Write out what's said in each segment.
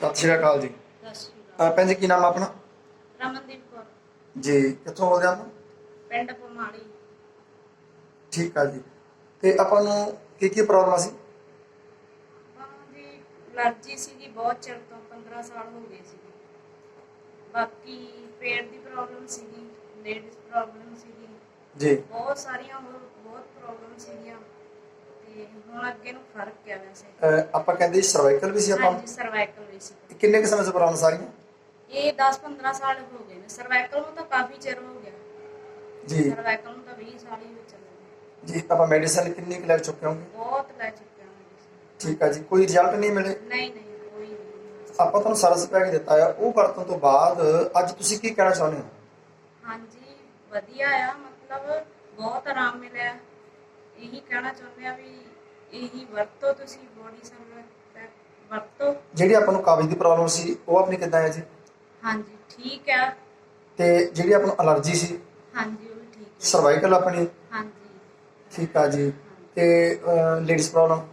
ਸਤਿ ਸ਼੍ਰੀ ਅਕਾਲ ਜੀ। ਸਤਿ ਸ਼੍ਰੀ ਅਕਾਲ। ਅਹ ਭੈਣ ਜੀ ਕੀ ਨਾਮ ਆ ਆਪਣਾ? ਰਮਨਦੀਪ ਕੌਰ। ਜੀ ਕਿੱਥੋਂ ਬੋਲਦੇ ਆਪਾਂ? ਪਿੰਡ ਪਮਾੜੀ ਠੀਕ ਆ ਜੀ। ਤੇ ਆਪਾਂ ਨੂੰ ਕੀ ਕੀ ਪ੍ਰੋਬਲਮ ਸੀ? ਆਪਾਂ ਦੀ ਅਲਰਜੀ ਸੀਗੀ ਬਹੁਤ ਚਿਰ ਤੋਂ 15 ਸਾਲ ਹੋ ਗਏ ਸੀਗੇ। ਬਾਕੀ ਪੇਟ ਦੀ ਪ੍ਰੋਬਲਮ ਸੀਗੀ ਲੇਡੀਜ਼ ਪ੍ਰੋਬਲਮ ਸੀਗੀ। ਜੀ। ਬਹੁਤ ਸਾਰੀਆਂ ਹੋਰ ਬਹੁਤ ਪ੍ਰੋਬਲਮ ਸੀਗੀਆਂ। ਤੇ ਹੁਣ ਅੱਗੇ ਨੂੰ ਫ਼ਰਕ ਹੈ ਵੈਸੇ ਅਹ ਆਪਾਂ ਕਹਿੰਦੇ ਸਰਵਾਈਕਲ ਵੀ ਸੀ ਆਪਾਂ? ਹਾਂਜੀ ਸਰਵਾਈਕਲ ਵੀ ਸੀ। ਕਿੰਨੇ ਕਿਸਮ ਦੇ ਪ੍ਰੋਬਲਮ ਸਾਰੀਆਂ? ਇਹ 10-15 ਸਾਲ ਹੋ ਗਏ ਨੇ। ਸਰਵਾਈਕਲ ਨੂੰ ਤਾਂ ਕਾਫੀ ਚਿਰ ਹੋ ਗਿਆ। ਜੀ। ਸਰਵਾਈਕਲ ਨੂੰ ਤਾਂ 20 ਸਾਲ ਹੀ ਹੋ ਚੱਲੇ ਜੀ ਆਪਾਂ ਮੈਡੀਸਨ ਕਿੰਨੀ ਕੁ ਲੈ ਚੁੱਕੇ ਹੋਗੇ? ਬਹੁਤ ਲੈ ਚੁੱਕੇ ਹਾਂ। ਠੀਕ ਆ ਜੀ ਕੋਈ ਰਿਜ਼ਲਟ ਨਹੀਂ ਮਿਲੇ? ਨਹੀਂ ਨਹੀਂ ਕੋਈ ਨਹੀਂ ਆਪਾਂ ਤੁਹਾਨੂੰ ਸਰਸ ਪੈਕ ਦਿੱਤਾ ਆ ਉਹ ਵਰਤਣ ਤੋਂ ਬਾਅਦ ਅੱਜ ਤੁਸੀਂ ਕੀ ਕਹਿਣਾ ਚਾਹੁੰਦੇ ਹੋ? ਹਾਂਜੀ ਵਧੀਆ ਆ ਮਤਲਬ ਬਹੁਤ ਆਰਾਮ ਮਿਲਿਆ। ਇਹੀ ਕਹਿਣਾ ਚਾਹੁੰਦੇ ਆ ਵੀ ਇਹੀ ਵਰਤੋ ਤੁਸੀਂ ਬੋਡੀ ਸਰਵਿਸ ਵਰਤੋ। ਜਿਹੜੀ ਆਪਾਂ ਨੂੰ ਕਾਬਜ਼ ਦੀ ਪ੍ਰੋਬਲਮ ਸੀ ਉਹ ਆਪਣੀ ਕਿੱਦਾਂ ਹੈ ਜੀ ਹਾਂਜੀ ਠੀਕ ਆ। ਤੇ ਜਿਹੜੀ ਆਪਾਂ ਨੂੰ ਅਲਰਜੀ ਸੀ ਹਾਂਜੀ ਉਹ ਵੀ ਠੀਕ ਹੈ ਸਰਵਾਈਕਲ ਆਪਣੀ? ਹਾਂਜੀ। ਠੀਕ ਆ ਜੀ। ਤੇ ਲੇਡੀਜ਼ ਪ੍ਰੋਬਲਮ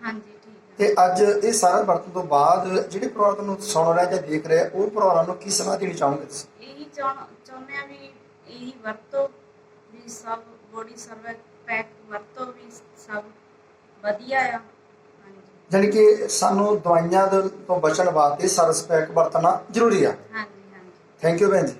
ਹਾਂਜੀ ਠੀਕ ਹੈ ਤੇ ਅੱਜ ਇਹ ਸਾਰਾ ਵਰਤਣ ਤੋਂ ਬਾਅਦ ਜਿਹੜੇ ਪਰਿਵਾਰ ਤੁਹਾਨੂੰ ਸੁਣ ਰਿਹਾ ਜਾਂ ਦੇਖ ਰਿਹਾ ਉਹ ਪਰਿਵਾਰਾਂ ਨੂੰ ਕੀ ਸਲਾਹ ਦੇਣੀ ਚਾਹੋਗੇ ਤੁਸੀਂ? ਇਹੀ ਚਾਹੁੰ- ਚਾਹੁੰਦੇ ਆ ਵੀ ਇਹੀ ਵਰਤੋ ਵੀ ਸਭ ਬੋਡੀ ਸਰਵਿਸ ਪੈਕ ਵਰਤੋ ਵੀ ਸਭ ਵਧੀਆ ਆ। ਜਾਣੀ ਕਿ ਸਾਨੂੰ ਦਵਾਈਆਂ ਤੋਂ ਬਚਣ ਵਾਸਤੇ ਸਰਸ ਪੈਕ ਵਰਤਣਾ ਜ਼ਰੂਰੀ ਆ। ਹਾਂਜੀ ਹਾਂਜੀ। ਥੈਂਕ ਯੂ ਭੈਣ ਜੀ।